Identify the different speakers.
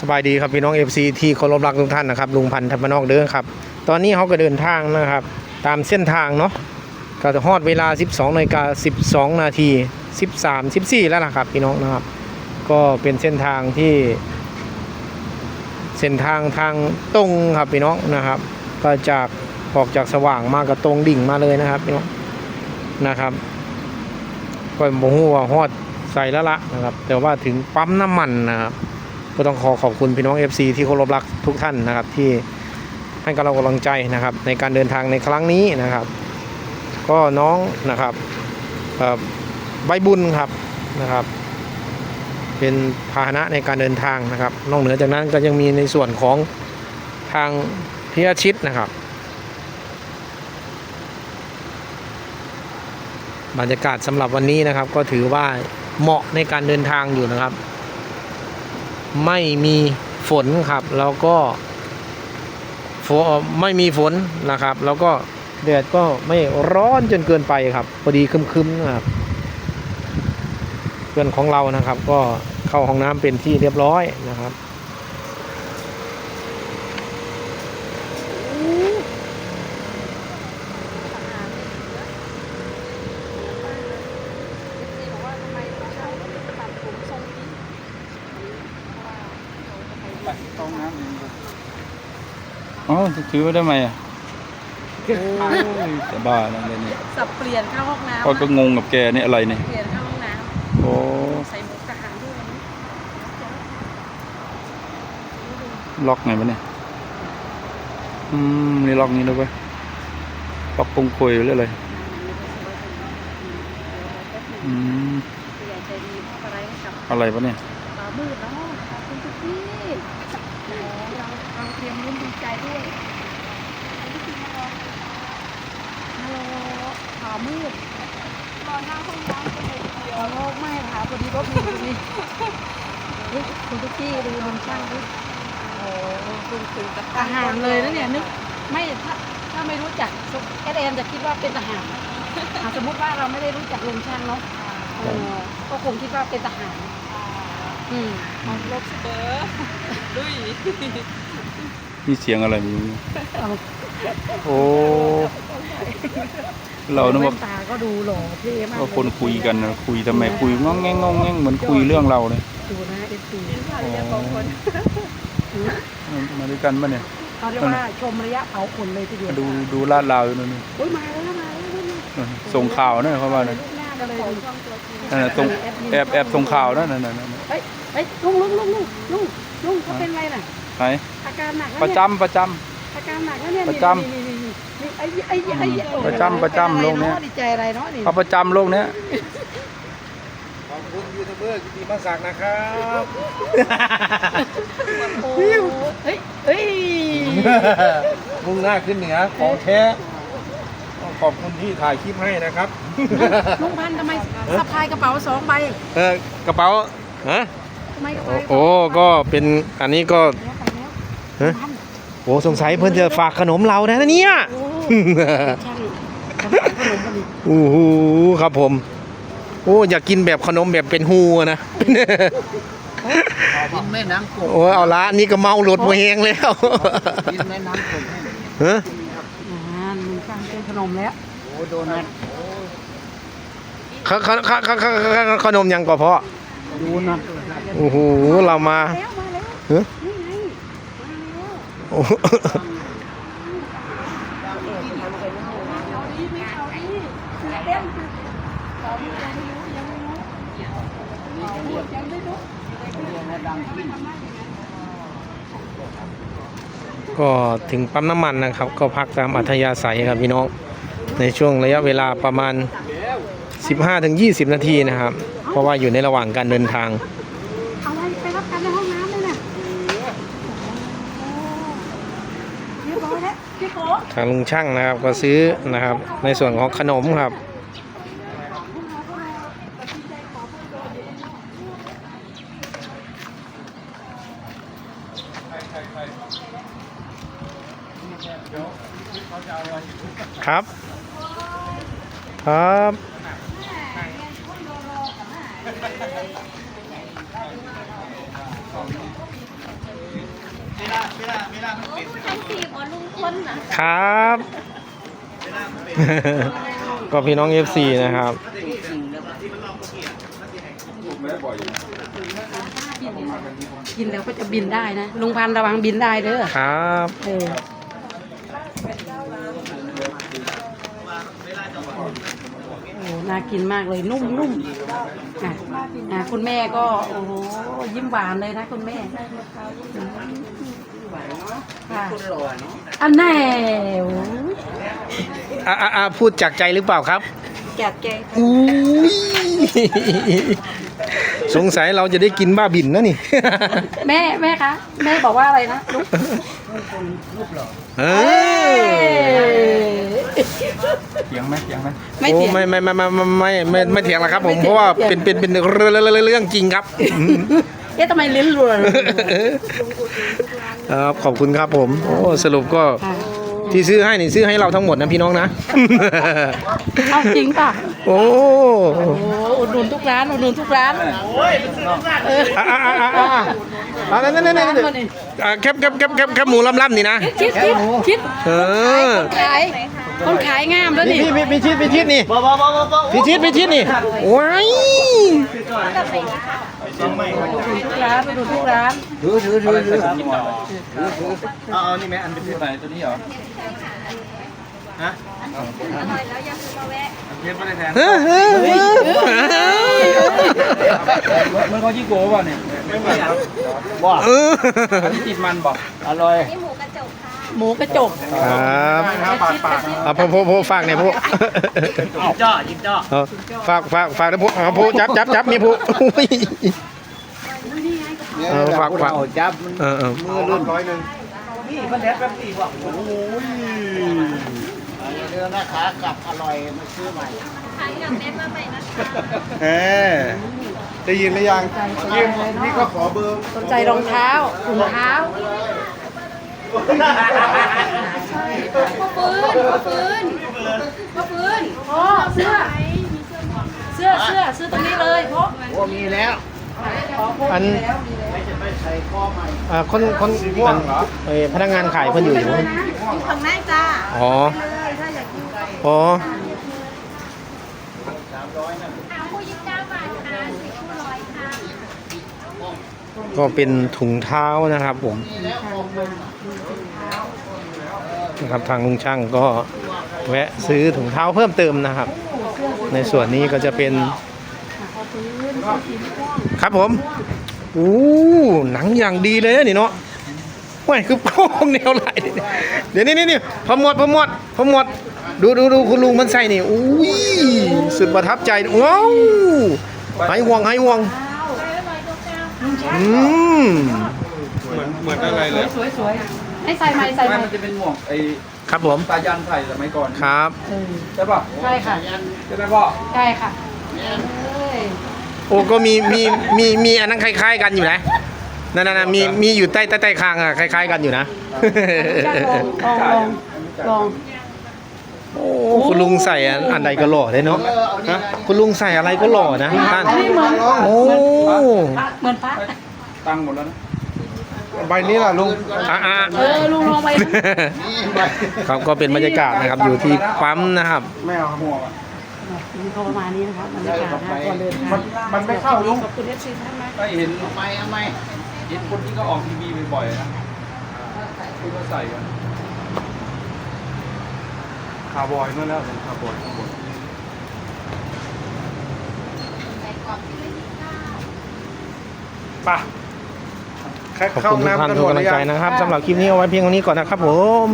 Speaker 1: สบายดีครับพี่น้อง FC ที่เคารพรักทุกท่านนะครับลุงพันธ์ธรรมนอกเด้อครับ ตอนนี้เขาก็เดินทางนะครับ ตามเส้นทางเนาะก็จะฮอดเวลา 12นาฬิกา12 นาที 13 14 แล้วนะครับพี่น้องนะครับ ก็เป็นเส้นทางที่ เส้นทางทางตรงครับพี่น้องนะครับ ก็จากออกจากสว่างมาก็ตรงดิ่งมาเลยนะครับพี่น้องนะครับก็บ่ฮู้ว่าฮอดใส่แล้วละนะครับ แต่ว่าถึงปั๊มน้ำมันนะครับ ก็ต้องขอขอบคุณพี่น้อง FC ที่เคารพรักทุกท่านนะครับ ที่ให้กำลังกำลังใจนะครับ ในการเดินทางในครั้งนี้นะครับ ก็น้องนะครับใบบุญครับนะครับ เป็นพาหนะในการเดินทางนะครับ นอกเหนือจากนั้นก็ยังมีในส่วนของทางพิยชิตนะครับบรรยากาศสำหรับวันนี้นะครับ ก็ถือว่าเหมาะในการเดินทางอยู่นะครับ ไม่มีฝนครับ แล้วก็ฝนไม่มีฝนนะครับ แล้วก็แดดก็ไม่ร้อนจนเกินไปครับพอดีคึมๆนะครับเพื่อนของเรานะครับ ก็เข้าห้องน้ำเป็นที่เรียบร้อยนะครับ
Speaker 2: ต้องน้ำเองอ๋อจะถือไว้ได้ไหมอะโอ้ยจะบ้าแล้วเลยเนี่ย
Speaker 3: สับเปลี่ยนเข้าห้องน้ำ
Speaker 2: ก็ก็งงกับแกนี่อะไรเนี่ย
Speaker 3: เปลี่ยนเข้าห้องน้
Speaker 2: โอ้ำ
Speaker 3: ใส่หมวกทหารด้วยวันนี้
Speaker 2: ล็อกไงวะเนี่ยอืมนี่ล็อกนี้ด้วยปะล็อกปงคุยหรืออะไรอืม
Speaker 3: ผู้ใหญ่ใจดีมอบอะไรให้กับ
Speaker 2: อะไรปะเนี่ย
Speaker 3: ปลามืดเนาะขอบคุณทุกที่โอ้เราเราเตรียม รุ่นดีใจด้วยฮัลโหลปลามืดรอหน้าห้องน้ำกันเลยเดียวโลกไม่ค่ะพอดีรถมีอยู่นี่เฮ้ยคุณทุกที่ดูนมช่างดิโอ้คุณถึงกับทหารเลยนะเนี่ยนึกไม่ถ้าถ้าไม่รู้จักแอดแอนจะคิดว่าเป็นทหารอะสมมติว่าเราไม่ได้รู้จักลุงช่างเนาะเออก็คงคิดว่าเป็นทหารอืม
Speaker 4: ลบเบอร์ดุย
Speaker 2: นี่เสียงอะไรไม่รู้
Speaker 3: เอา
Speaker 2: โอ้ เรานึกว่า
Speaker 3: แว่นตาก็ดูหล่อเท่มาก
Speaker 2: ว่าคนคุยกันนะคุยทำไมคุยงองแงงงองแงงเหมือนคุยเรื่องเราเลย
Speaker 3: ดูนะเอฟซี
Speaker 4: ผ่านเรียกของคน
Speaker 2: มาด้วยกันปะเนี่ย
Speaker 3: เขาเรียกว่าชมระยะเผาขนเลยทีเดียว
Speaker 2: มาดูดูลาดราวอยู่นั่นนี่
Speaker 3: โอ้ยมาแล้วมาแล้วมาแล้ว
Speaker 2: ส่งข่าวนั่นเขาว่านั่น
Speaker 3: รูปหน้ากันเลย
Speaker 4: ช่องตัวจริง
Speaker 2: นั่นน่ะส่งแอบแอบส่งข่าวนั่นน่ะนั่นน่ะนั่นน่ะ
Speaker 3: เฮ้ยเฮ้ยลุงลุงลุงลุงลุงลุงเขาเป็นไรน่ะ
Speaker 2: ไหน
Speaker 3: อาการหนักแล้ว
Speaker 2: ประ
Speaker 3: เนี่ย
Speaker 2: จำประจ
Speaker 3: อาการหนักแล้วเนี่ย
Speaker 2: ประจำ
Speaker 3: นี่นี่นี่นี่ไอ้ไอ้ไอ้ไอ้โอ้โห
Speaker 2: ประจำประจำ
Speaker 3: เป็นอไล
Speaker 2: งเนี่ยาะ
Speaker 3: ดีใจอะไรเนาะนี่ำ
Speaker 2: เขาประจำโลกเนี้ย
Speaker 1: ขอบคุณยูทูบเบอร์กิติมาศักดิ์นะครับ
Speaker 3: โอ้เฮ้ยเฮ้ย
Speaker 1: มุ่งหน้าขึ้นเหนือของแท้ต้องขอบคุณที่ถ่ายคลิปให้นะครับ
Speaker 3: ลุงพันธุ์ทำไมสะพายกระเป๋าสองใบ
Speaker 1: เออกระเป๋าฮะ
Speaker 3: ทำไมกระ
Speaker 1: โอ้
Speaker 3: เป๋า
Speaker 1: โอ้ก็เป็นอันนี้ก็
Speaker 3: แล้วไปแล้ว
Speaker 1: ฮะ
Speaker 3: ลุงพันธุ์
Speaker 1: โอ้สงสัยเพื่อนจะฝากขนมเรานะเนี่ย
Speaker 3: โอ้ช่างทำขนมกันดิ
Speaker 1: โอ้โหครับผม โอ้อยากกินแบบขนมแบบเป็นฮูอะนะ
Speaker 5: กินแม่น้ำกบ
Speaker 1: โอ้เอาละอันนี้ก็เมาหลดหัวแหงแล้ว
Speaker 5: กินแม่น้ำกบ
Speaker 1: ฮะ
Speaker 3: อ่าลุงช่างเป็นขนมแล้ว
Speaker 5: โอ้โดนัท
Speaker 1: ขขขขขขขนมยังก็พอ
Speaker 5: ดูนัท
Speaker 1: โอ้โหเรามา
Speaker 3: แล้วมาแล้ว
Speaker 1: เฮ้ย ก็ถึงปั๊มน้ำมันนะครับ ก็พักตามอัธยาศัยครับพี่น้อง ในช่วงระยะเวลาประมาณ 15-20 นาทีนะครับ เพราะว่าอยู่ในระหว่างการเดินทาง
Speaker 3: เอาอะไรไปรับกันในห้องน้ำเลยน่ะเรียบร้อยแล้วพี่โก้
Speaker 1: ทางลุงช่างนะครับก็ซื้อนะครับ ในส่วนของขนมครับ ครับ ครับ ครับ ก็พี่น้อง FC นะครับ
Speaker 3: กินแล้วก็จะบินได้นะลุงพันธุ์ระวังบินได้เด้อ
Speaker 1: ครับ
Speaker 3: เออโอ้น่ากินมากเลยนุ่มๆอะอะคุณแม่ก็โอ้โหยิ้มหวานเลยนะคุณแม่ ค่ะอันแน่โอ้ย
Speaker 1: อะอะอะพูดจากใจหรือเปล่าครับ
Speaker 3: แกะแกะ
Speaker 1: อุ้ยสงสัยเราจะได้กินบ้าบินนะนี่
Speaker 3: แม่แม่คะแม่บอกว่าอะไรนะลูก
Speaker 1: เอ
Speaker 3: เอ้
Speaker 1: อย
Speaker 2: เถียงไหมเถียงไหม
Speaker 3: ไม่
Speaker 1: โอ้
Speaker 3: เถียง
Speaker 1: ไม่ไม่ไม่ไม่ไม่ไม่ไม่ไม่เถียงแล้วครับ ผม
Speaker 3: ไม่เถียง
Speaker 1: เพราะว่า
Speaker 3: ไม่เถี
Speaker 1: เป็
Speaker 3: ย
Speaker 1: น
Speaker 3: ง
Speaker 1: เป็นเป็นเรื่องเรื่องเรื่องจริงครับ
Speaker 3: เอ๊ะทำไมลิ้นรัว
Speaker 1: ครับขอบคุณครับผม โอ้สรุปก็
Speaker 3: ค่ะ
Speaker 1: ที่ซื้อให้นี่ซื้อให้เราทั้งหมดนะพี่น้องนะ
Speaker 3: เอาจริงป่ะ
Speaker 1: โอ้
Speaker 3: โอ้อุดหนุนทุกร้านอุดหนุนทุกร้านเออ
Speaker 1: อะอะอะอะอะอะนั่นนั่นนั่นนั่น
Speaker 3: ร้านมาดิ
Speaker 1: อะแคบแคบแคบแคบแคบหมูล่ำๆนี่นะ
Speaker 3: คิดคิดคิด
Speaker 1: เออ
Speaker 3: คนขายคนขายงามแล้ว
Speaker 1: นี่
Speaker 3: นี่
Speaker 1: พี่พี่พี่ชิดพี่ชิดนี่พี่ชิดพี่ชิดนี่ว้าย
Speaker 3: ทุกร้านอุดหนุนทุกร้าน
Speaker 5: ถือถือถือถือ
Speaker 2: เอาเอานี่ไหมอันเป็นตัวไหนตัวนี้เหรอ ฮะอร่อยแล้วยังคืมาแวะ
Speaker 1: เย็นไม่ได้แทน
Speaker 2: มันเขายี่โก้ป่ะเนี่ยไม่เหมือนบ่
Speaker 1: อั
Speaker 2: นนี้ติดมันบ่อร่
Speaker 5: อยนี่หมูกระจกค่ะ
Speaker 3: หมูกระจก
Speaker 1: ครับเอาพวกพวกฝากเนี่ยพ
Speaker 5: วกจ้อยิบจ้อ
Speaker 1: ฝากฝากฝากนะพวกเอาพวกจับจับจับนี่พวกฝากฝาก
Speaker 5: จับมื
Speaker 1: อ
Speaker 5: รุ่นร้อยหนึ่งนี่มันแดดแป๊บตีบว่ะโอ้ย เดือนนะขากลับอร่อยมาซื้อใหม่
Speaker 6: เออได้ยินหรือยัง
Speaker 3: นี่นี่ก็ขอเบอร์สนใจรองเท้าถุงเท้าพ่อเสื้อเสื้อเสื้อซื้อตรงนี้เลยพ่อ
Speaker 5: โอ้มีแล้ว
Speaker 1: อัน
Speaker 5: ใส่ข้อใหม่
Speaker 1: อ่าคนคนอันเอ่อพนักงานขายเพิ่นอยู่อยู่
Speaker 4: ข้างในจ้า
Speaker 1: อ๋อ อ๋อก็เป็นถุงเท้านะครับผมนะครับทางลุงช่างก็แวะซื้อถุงเท้าเพิ่มเติมนะครับ ในส่วนนี้ก็จะเป็นครับผมอู้หนังอย่างดีเลยนี่เนาะไม่คือโป้งแนวไหลเดี๋ยวนี่นี่นี่พอหมดพอหมดพอหมด ดูดูดูคุณลุงมันใส่นี่อุ้ยสุดประทับใจว้าวหายห่วงหายห่วงอืม
Speaker 6: เหมือนอะไรเลย
Speaker 3: สวยสวยให้ใส่ไหมใส่ไหม
Speaker 2: ไม่มันจะเป็นหมวกไอ้
Speaker 1: ครับผม
Speaker 2: ตายันใส่สมัยก่อน
Speaker 1: ครับ
Speaker 3: เออ
Speaker 2: ใช่ป่ะ
Speaker 3: ใช่ค่ะ
Speaker 2: ใช่ไหมพ่อ
Speaker 3: ใช่ค่ะเอ้ย
Speaker 1: โอ้ก็มีมีมีมีอันนั้นคล้าย ๆ กันอยู่นะนั่นนั่นๆๆมีมีอยู่ใต้ใต้ใต้คางอะคล้าย ๆ กันอยู่นะ
Speaker 3: ช่างลองลองลองลอง
Speaker 1: โอ้คุณลุงใส่อันอันใดก็หล่อเลยเนาะฮะคุณลุงใส่อะไรก็หล่อนะท่าน
Speaker 3: อันนี้เหมือน
Speaker 1: โอ้
Speaker 3: เหมือนพระ
Speaker 2: ตังค์หมดแล้วนะ
Speaker 6: ใบนี้ล่ะลุง
Speaker 1: อะอะ
Speaker 3: เออลุงลองไป
Speaker 1: ครับก็เป็นบรรยากาศนะครับอยู่ที่ปั๊มนะครับ
Speaker 6: ไม่เอาครับ
Speaker 2: หมวกอะ
Speaker 3: นี่ก็ประมาณนี้นะครับบรรยากาศนะก่อนเดินทาง
Speaker 6: มันมันไม่เข้าลุง
Speaker 3: ขอบคุณเอฟซีท่านนะ
Speaker 2: ไม่เห็น
Speaker 5: เอาไหมเอาไหม
Speaker 2: เห็นคนที่ก็ออกทีวีบ่อยๆนะที่เขาใส่กัน
Speaker 6: คาร์บอยนั่นแล้วคาร์บอยข้างบนไป่ะแค่
Speaker 1: ขอบ
Speaker 6: เข้า
Speaker 1: คุณทุกท่านทุกกำลังใจนะครับสำหรับคลิปนี้เอาไว้เพียงเท่านี้ก่อนนะครับผม